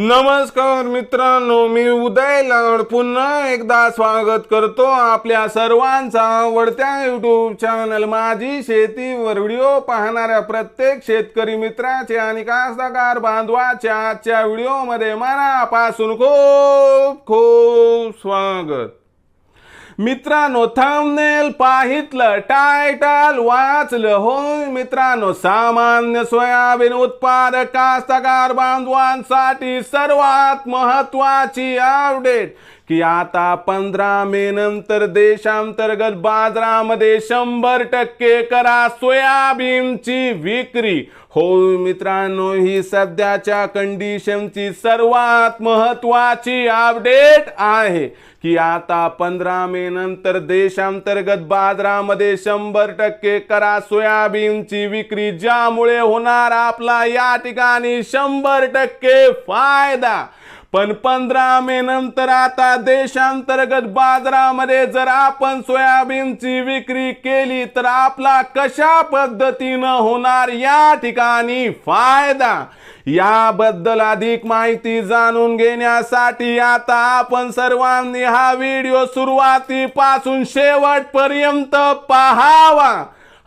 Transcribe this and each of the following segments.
नमस्कार मित्रांनो मी उदय लाड. पुन्हा एकदा स्वागत करतो आपल्या सर्वांचा आवडत्या यूट्यूब चॅनल माझी शेतीवर. व्हिडिओ पाहणाऱ्या प्रत्येक शेतकरी मित्राचे आणि कास्तकार बांधवाच्या आजच्या व्हिडिओमध्ये मनापासून खूप खूप स्वागत. मित्रांनो थंबनेल पाहितलं टायटल वाचलं होय मित्रांनो सामान्य सोयाबीन उत्पादक कास्तकार बांधवांसाठी सर्वात महत्वाची अपडेट की आता पंधरा मे नंतर देशांतर्गत बाजारामध्ये शंभर टक्के करा सोयाबीनची विक्री. होय मित्रांनो ही सध्याच्या कंडिशनची सर्वात महत्वाची अपडेट आहे. की आता पंधरा मे नंतर देशांतर्गत बाजारामध्ये शंभर टक्के करा सोयाबीनची विक्री ज्यामुळे होणार आपला या ठिकाणी शंभर टक्के फायदा. पण पंधरा मे नंतर आता देशांतर्गत बाजारामध्ये जर आपण सोयाबीनची विक्री केली तर आपला कशा पद्धतीनं होणार या ठिकाणी फायदा? याबद्दल अधिक माहिती जाणून घेण्यासाठी आता आपण सर्वांनी हा व्हिडिओ सुरुवातीपासून शेवटपर्यंत पाहावा.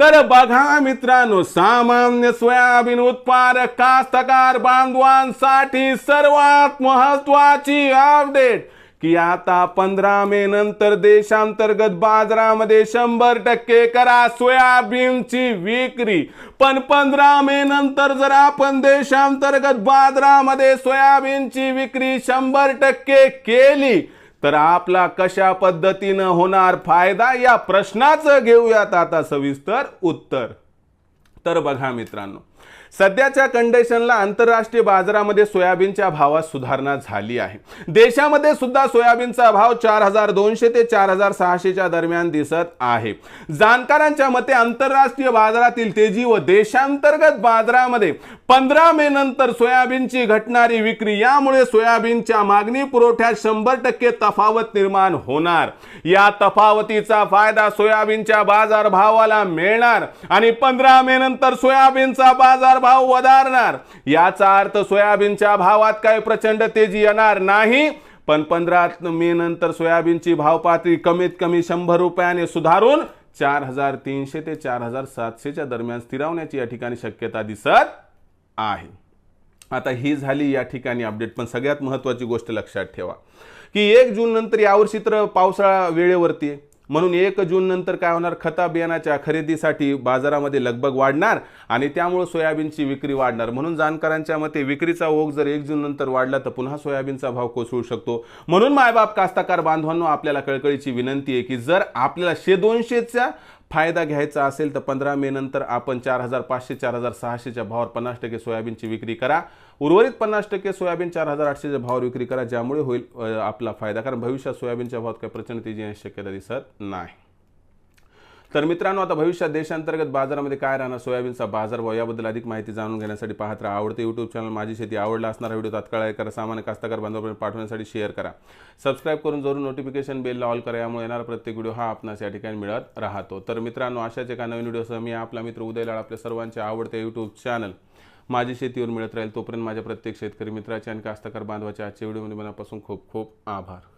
तर बघा मित्रांनो सामान्य सोयाबीन उत्पादक कास्तकार बांधवांसाठी सर्वात महत्वाची अपडेट की आता पंधरा मे नंतर देशांतर्गत बाजारामध्ये शंभर टक्के करा सोयाबीनची विक्री. पण पंधरा मे नंतर जर आपण देशांतर्गत बाजारामध्ये सोयाबीनची विक्री शंभर टक्के केली तर आपला कशा पद्धतीनं होणार फायदा या प्रश्नाचं घेऊयात आता सविस्तर उत्तर. तर बघा मित्रांनो सध्याच्या कंडिशनला आंतरराष्ट्रीय बाजारामध्ये सोयाबीनच्या भावात सुधारणा झाली आहे. देशामध्ये सुद्धा सोयाबीनचा भाव चार हजार दोनशे ते चार हजार सहाशेच्या दरम्यान दिसत आहे. जाणकारांच्या मते आंतरराष्ट्रीय बाजारातील तेजी व देशांतर्गत बाजारामध्ये पंधरा मे नंतर सोयाबीनची घटणारी विक्री यामुळे सोयाबीनच्या मागणी पुरवठ्यात शंभर टक्के तफावत निर्माण होणार. या तफावतीचा फायदा सोयाबीनच्या बाजार भावाला मिळणार आणि पंधरा मे नंतर सोयाबीनचा बाजार भाव वधारणार. याचा अर्थ सोयाबीनच्या भावात काय प्रचंड तेजी येणार नाही. पण पंधरा मे नंतर सोयाबीनची भाव पातळी कमीत कमी शंभर रुपयाने सुधारून चार हजार तीनशे ते चार हजार सातशेच्या दरम्यान स्थिरावण्याची या ठिकाणी शक्यता दिसत आहे. आता ही झाली या ठिकाणी अपडेट पण सगळ्यात महत्त्वाची गोष्ट लक्षात ठेवा की एक जून नंतर यावर्षी तर पावसाळा वेळेवरती आहे. म्हणून एक जून नंतर काय होणार? खता बियाणाच्या खरेदीसाठी बाजारामध्ये लगबग वाढणार आणि त्यामुळे सोयाबीनची विक्री वाढणार. म्हणून जाणकारांच्या मते विक्रीचा ओघ जर एक जून नंतर वाढला तर पुन्हा सोयाबीनचा भाव कोसळू शकतो. म्हणून मायबाप कास्ताकार बांधवांनो आपल्याला कळकळीची विनंती आहे की जर आपल्याला शे दोनशेच्या फायदा घ्यायचा असेल तर पंधरा मे नंतर आपण चार हजार पाचशे चार हजार सहाशेच्या भावावर पन्नास टक्के सोयाबीनची विक्री करा. उर्वरित पन्नास टक्के सोयाबीन चार हजार आठशेच्या भावावर विक्री करा. ज्यामुळे होईल आपला फायदा. कारण भविष्यात सोयाबीनच्या भावात काही प्रचंड तेजी शक्यता दिसत नाही. तर मित्रांनो आता भविष्यात देशांतर्गत बाजारामध्ये काय राहणार? सोयाबीनचा बाजारभाव याबद्दल अधिक माहिती जाणून घेण्यासाठी पाहत राहा. आवडते यूट्यूब चॅनल माझी शेती. आवडला असणारा व्हिडिओ तात्काळ like करा. सामान्य कास्तकार बांधवापर्यंत पाठवण्यासाठी शेअर करा. सबस्क्राईब करून जरूर नोटिफिकेशन बेलला ऑल करा. यामुळे येणारा प्रत्येक व्हिडिओ हा आपणास या ठिकाणी मिळत राहतो. तर मित्रांनो अशाच एका नवीन व्हिडिओसह मी आपला मित्र उदयलाड आपल्या सर्वांचे आवडते यूट्यूब चॅनल माझी शेतीवर मिळत राहील. तोपर्यंत माझ्या प्रत्येक शेतकरी मित्राचे आणि कास्तकार बांधवाच्या आजच्या व्हिडिओमध्ये मनापासून खूप खूप आभार.